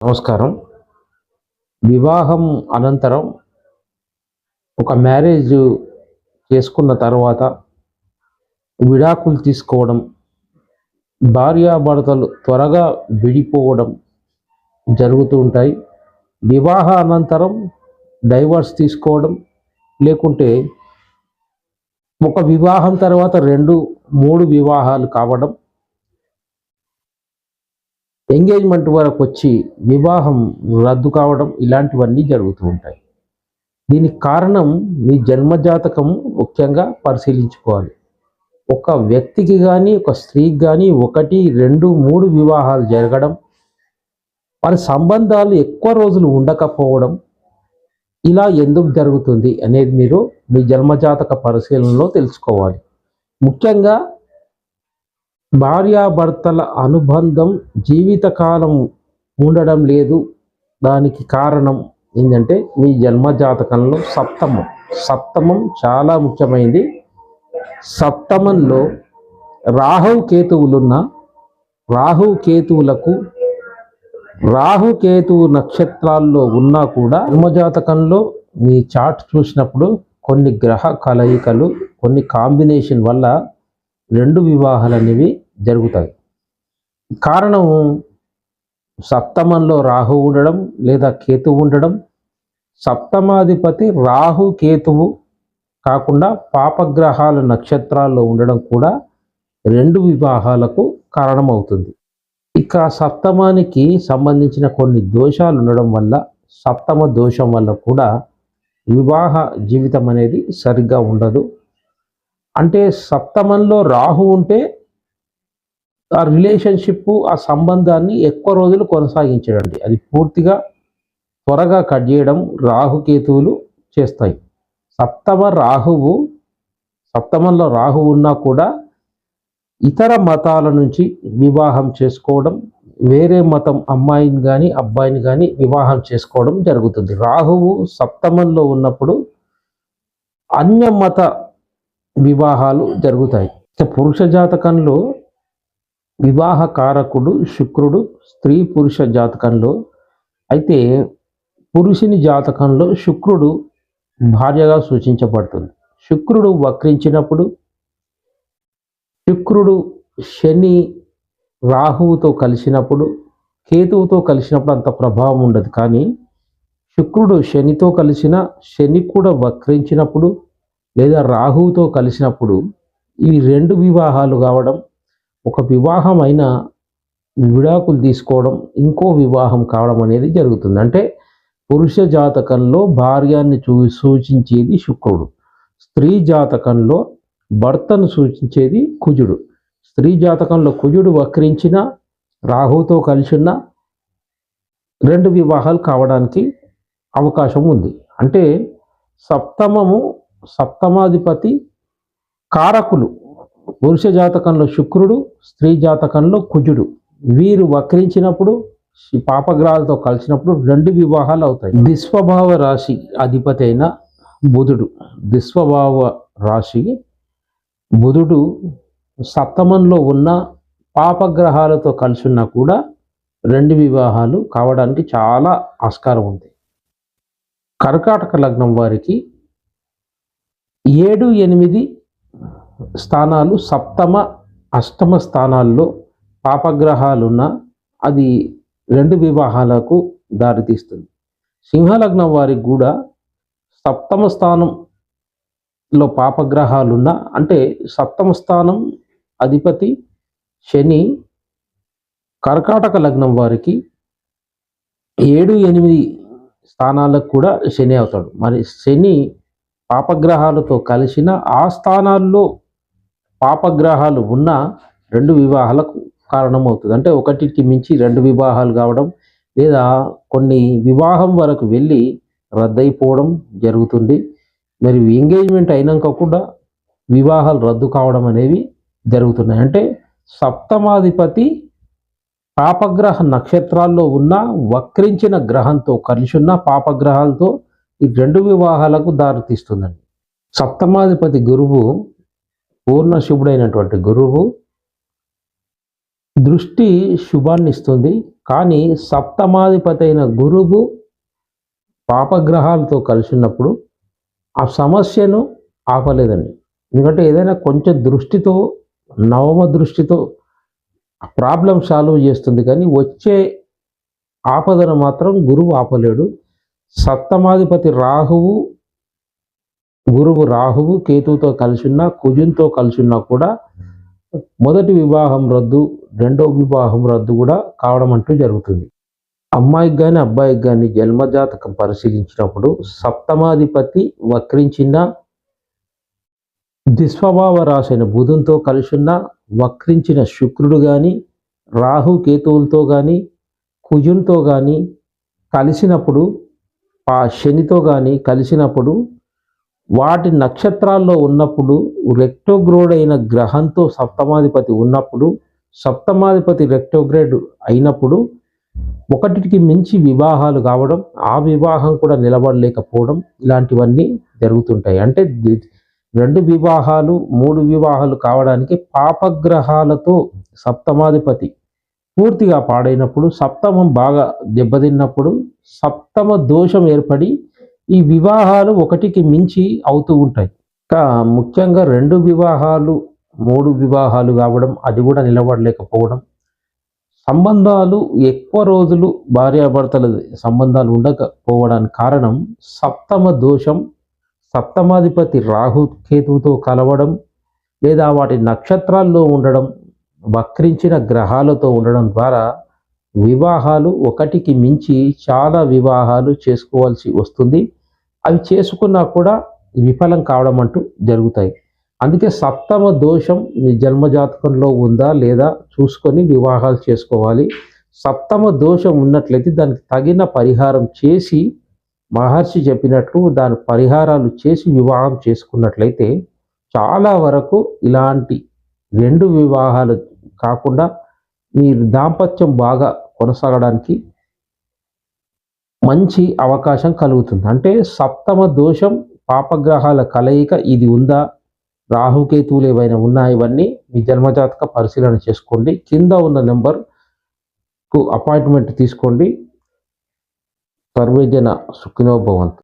నమస్కారం. వివాహం అనంతరం ఒక మ్యారేజ్ చేసుకున్న తర్వాత విడాకులు తీసుకోవడం భార్యాభర్తలు త్వరగా విడిపోవడం జరుగుతూ ఉంటాయి. వివాహ అనంతరం డైవర్స్ తీసుకోవడం లేకుంటే ఒక వివాహం తర్వాత రెండు మూడు వివాహాలు కావడం ఎంగేజ్మెంట్ వరకు వచ్చి వివాహం రద్దు కావడం ఇలాంటివన్నీ జరుగుతూ ఉంటాయి. దీనికి కారణం మీ జన్మజాతకం ముఖ్యంగా పరిశీలించుకోవాలి. ఒక వ్యక్తికి కానీ ఒక స్త్రీకి కానీ ఒకటి రెండు మూడు వివాహాలు జరగడం వారి సంబంధాలు ఎక్కువ రోజులు ఉండకపోవడం ఇలా ఎందుకు జరుగుతుంది అనేది మీరు మీ జన్మజాతక పరిశీలనలో తెలుసుకోవాలి. ముఖ్యంగా భార్యాభర్తల అనుబంధం జీవితకాలం ఉండడం లేదు. దానికి కారణం ఏంటంటే మీ జన్మజాతకంలో సప్తమం. సప్తమం చాలా ముఖ్యమైనది సప్తమంలో రాహు కేతువులున్న రాహు కేతువులకు రాహు కేతువు నక్షత్రాల్లో ఉన్నా కూడా జన్మజాతకంలో మీ చార్ట్ చూసినప్పుడు కొన్ని గ్రహ కలయికలు కొన్ని కాంబినేషన్ వల్ల రెండు వివాహాలు అనేవి జరుగుతాయి. కారణం సప్తమంలో రాహు ఉండడం లేదా కేతువు ఉండడం. సప్తమాధిపతి రాహు కేతువు కాకుండా పాపగ్రహాల నక్షత్రాల్లో ఉండడం కూడా రెండు వివాహాలకు కారణమవుతుంది. ఇక సప్తమానికి సంబంధించిన కొన్ని దోషాలు ఉండడం వల్ల సప్తమ దోషం వల్ల కూడా వివాహ జీవితం అనేది సరిగ్గా ఉండదు. అంటే సప్తమంలో రాహు ఉంటే ఆ రిలేషన్షిప్ ఆ సంబంధాన్ని ఎక్కువ రోజులు కొనసాగించడండి. అది పూర్తిగా త్వరగా కట్ చేయడం రాహుకేతువులు చేస్తాయి. సప్తమ రాహువు సప్తమంలో రాహు ఉన్నా కూడా ఇతర మతాల నుంచి వివాహం చేసుకోవడం వేరే మతం అమ్మాయిని కానీ అబ్బాయిని కానీ వివాహం చేసుకోవడం జరుగుతుంది. రాహువు సప్తమంలో ఉన్నప్పుడు అన్య మత వివాహాలు జరుగుతాయి. పురుష జాతకంలో వివాహ కారకుడు శుక్రుడు స్త్రీ పురుష జాతకంలో అయితే పురుషుని జాతకంలో శుక్రుడు భార్యగా సూచించబడుతుంది. శుక్రుడు వక్రించినప్పుడు శుక్రుడు శని రాహువుతో కలిసినప్పుడు కేతువుతో కలిసినప్పుడు అంత ప్రభావం ఉండదు. కానీ శుక్రుడు శనితో కలిసిన శని కూడా వక్రించినప్పుడు లేదా రాహువుతో కలిసినప్పుడు ఈ రెండు వివాహాలు కావడం ఒక వివాహం అయిన విడాకులు తీసుకోవడం ఇంకో వివాహం కావడం అనేది జరుగుతుంది. అంటే పురుష జాతకంలో భార్యాన్ని చూ సూచించేది శుక్రుడు. స్త్రీ జాతకంలో భర్తను సూచించేది కుజుడు. స్త్రీ జాతకంలో కుజుడు వక్రించిన రాహుతో కలిసిన రెండు వివాహాలు కావడానికి అవకాశం ఉంది. అంటే సప్తమము సప్తమాధిపతి కారకులు. పురుష జాతకంలో శుక్రుడు స్త్రీ జాతకంలో కుజుడు. వీరు వక్రించినప్పుడు పాపగ్రహాలతో కలిసినప్పుడు రెండు వివాహాలు అవుతాయి. దిస్వభావ రాశి అధిపతి అయిన బుధుడు. దిస్వభావ రాశి బుధుడు సప్తమంలో ఉన్న పాపగ్రహాలతో కలిసి ఉన్నా కూడా రెండు వివాహాలు కావడానికి చాలా ఆస్కారం ఉంది. కర్కాటక లగ్నం వారికి ఏడు ఎనిమిది స్థానాలు సప్తమ అష్టమ స్థానాల్లో పాపగ్రహాలున్న అది రెండు వివాహాలకు దారితీస్తుంది. సింహలగ్నం వారికి కూడా సప్తమ స్థానంలో పాపగ్రహాలున్న అంటే సప్తమ స్థానం అధిపతి శని కర్కాటక లగ్నం వారికి ఏడు ఎనిమిది స్థానాలకు కూడా శని అవుతాడు. మరి శని పాపగ్రహాలతో కలిసిన ఆ స్థానాల్లో పాపగ్రహాలు ఉన్న రెండు వివాహాలకు కారణమవుతుంది. అంటే ఒకటికి మించి రెండు వివాహాలు కావడం లేదా కొన్ని వివాహం వరకు వెళ్ళి రద్దయిపోవడం జరుగుతుంది. మరి ఎంగేజ్మెంట్ అయినాక కూడా వివాహాలు రద్దు కావడం అనేవి జరుగుతున్నాయి. అంటే సప్తమాధిపతి పాపగ్రహ నక్షత్రాల్లో ఉన్న వక్రించిన గ్రహంతో కలిసి ఉన్న పాపగ్రహాలతో ఈ రెండు వివాహాలకు దారితీస్తుందండి సప్తమాధిపతి గురువు పూర్ణ శుభుడైనటువంటి గురువు దృష్టి శుభాన్ని ఇస్తుంది. కానీ సప్తమాధిపతి అయిన గురువు పాపగ్రహాలతో కలిసి ఉన్నప్పుడు ఆ సమస్యను ఆపలేదండి. ఎందుకంటే ఏదైనా కొంచెం దృష్టితో నవమ దృష్టితో ప్రాబ్లం సాల్వ్ చేస్తుంది. కానీ వచ్చే ఆపదను మాత్రం గురువు ఆపలేడు. సప్తమాధిపతి రాహువు గురువు రాహువు కేతువుతో కలిసి ఉన్నా కుజునితో కలిసి ఉన్నా కూడా మొదటి వివాహం రద్దు రెండవ వివాహం రద్దు కూడా కావడం అంటూ జరుగుతుంది. అమ్మాయికి కానీ అబ్బాయికి కానీ జన్మజాతకం పరిశీలించినప్పుడు సప్తమాధిపతి వక్రించిన దుస్వభావ రాశైన బుధంతో కలిసి ఉన్న వక్రించిన శుక్రుడు కానీ రాహు కేతువులతో కానీ కుజునితో కానీ కలిసినప్పుడు ఆ శనితో కానీ కలిసినప్పుడు వాటి నక్షత్రాల్లో ఉన్నప్పుడు రెక్టోగ్రోడ్ అయిన గ్రహంతో సప్తమాధిపతి ఉన్నప్పుడు సప్తమాధిపతి రెక్టోగ్రేడ్ అయినప్పుడు ఒకటికి మించి వివాహాలు కావడం ఆ వివాహం కూడా నిలబడలేకపోవడం ఇలాంటివన్నీ జరుగుతుంటాయి. అంటే రెండు వివాహాలు మూడు వివాహాలు కావడానికి పాపగ్రహాలతో సప్తమాధిపతి పూర్తిగా పాడైనప్పుడు సప్తమం బాగా దెబ్బతిన్నప్పుడు సప్తమ దోషం ఏర్పడి ఈ వివాహాలు ఒకటికి మించి అవుతూ ఉంటాయి. ఇంకా ముఖ్యంగా రెండు వివాహాలు మూడు వివాహాలు కావడం అది కూడా నిలబడలేకపోవడం. సంబంధాలు ఎక్కువ రోజులు భార్యాభర్తల సంబంధాలు ఉండకపోవడానికి కారణం సప్తమ దోషం సప్తమాధిపతి రాహు కేతువుతో కలవడం లేదా వాటి నక్షత్రాల్లో ఉండడం వక్రించిన గ్రహాలతో ఉండడం ద్వారా వివాహాలు ఒకటికి మించి చాలా వివాహాలు చేసుకోవాల్సి వస్తుంది. అవి చేసుకున్నా కూడా విఫలం కావడం అంటూ జరుగుతాయి. అందుకే సప్తమ దోషం మీ జన్మజాతకంలో ఉందా లేదా చూసుకొని వివాహాలు చేసుకోవాలి. సప్తమ దోషం ఉన్నట్లయితే దానికి తగిన పరిహారం చేసి మహర్షి చెప్పినట్లు దాని పరిహారాలు చేసి వివాహం చేసుకున్నట్లయితే చాలా వరకు ఇలాంటి రెండు వివాహాలు కాకుండా మీ దాంపత్యం బాగా కొనసాగడానికి మంచి అవకాశం కలుగుతుంది. అంటే సప్తమ దోషం పాపగ్రహాల కలయిక ఇది ఉందా? రాహుకేతువులు ఏవైనా ఉన్నా ఇవన్నీ మీ జన్మజాతక పరిశీలన చేసుకోండి. కింద ఉన్న నెంబర్కు అపాయింట్మెంట్ తీసుకోండి. సర్వేజన సుఖినోభవంతు